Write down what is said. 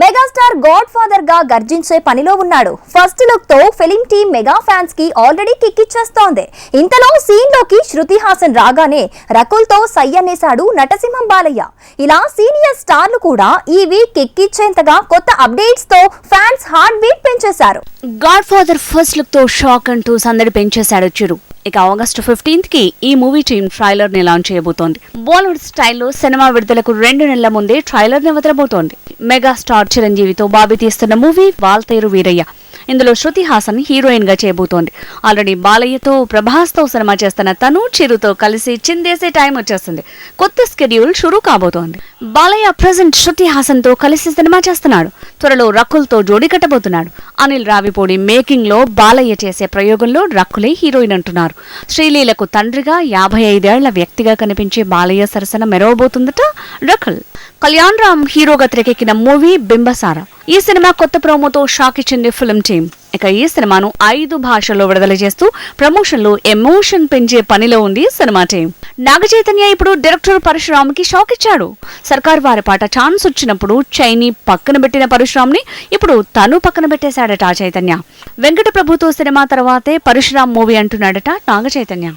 Megastar God ఫాదర్గా గర్జించే పనిలో ఉన్నాడు. First లుక్తో ఫిలిం టీమ్ మెగా ఫ్యాన్స్కి ఆల్రెడీ కిక్ ఇచ్చేస్తోంది. ఇంతలో సీన్లోకి శృతి హాసన్ రాగానే రకుల్తో సయ్యనేశాడు నటసింహం బాలయ్య. ఇలా సీనియర్ స్టార్లు కూడా ఈ వీక్ కిక్ ఇచ్చేంతగా కొత్త అప్డేట్స్తో ఫ్యాన్స్ హార్ట్ బీట్ పెంచేశారు. గాడ్ ఫాదర్ ఫస్ట్ లుక్తో షాక్ అంటూ సందడి పెంచేశాడు చిరు. ఇక ఆగస్టు ఫిఫ్టీన్త్కి ఈ మూవీ టీమ్ ట్రైలర్ని లాంచ్ చేయబోతోంది. బాలీవుడ్ స్టైల్లో సినిమా విడుదలకు రెండు నెలల ముందే ట్రైలర్ని వదలబోతోంది. మెగా స్టార్ చిరంజీవితో బాబీ తీస్తున్న మూవీ వాల్తేరు వీరయ్య. ఇందులో శృతి హాసన్ హీరోయిన్గా చేయబోతోంది ఆల్రెడీ బాలయ్యతో ప్రభాస్తో సినిమా చేస్తున్న తను చిరుతో కలిసి చిందేసే టైం వచ్చేస్తుంది. కొత్త స్కెడ్యూల్ షురూ కాబోతోంది. బాలయ్య ప్రజెంట్ శృతి హాసన్తో కలిసి సినిమా చేస్తున్నాడు. త్వరలో రకుల్తో జోడి కట్టబోతున్నాడు. అనిల్ రావిపూడి మేకింగ్లో బాలయ్య చేసే ప్రయోగంలో రకులే హీరోయిన్ అంటున్నారు. శ్రీలీలకు తండ్రిగా యాభై ఐదేళ్ళ వ్యక్తిగా కనిపించే బాలయ్య సరసన మెరవబోతుందట రకుల్. కళ్యాణ్ రామ్ హీరోగా తెరకెక్కిన మూవీ బింబసార. ఈ సినిమా కొత్త ప్రోమోతో షాక్ ఇచ్చింది ఫిల్మ్ టీమ్. ఇక ఈ సినిమాను ఐదు భాషల్లో విడుదల చేస్తూ ప్రమోషన్లో ఎమోషన్ పెంచే పనిలో ఉంది సినిమా టీం నాగచైతన్య ఇప్పుడు డైరెక్టర్ పరశురామ్కి షాక్ ఇచ్చాడు. సర్కార్ వారి పాట ఛాన్స్ వచ్చినప్పుడు చైనీ పక్కన పెట్టిన పరశురామ్ని ఇప్పుడు తను పక్కన పెట్టేశాడట చైతన్య. వెంకట ప్రభుతో సినిమా తర్వాతే పరశురామ్ మూవీ అంటున్నాడట నాగ చైతన్య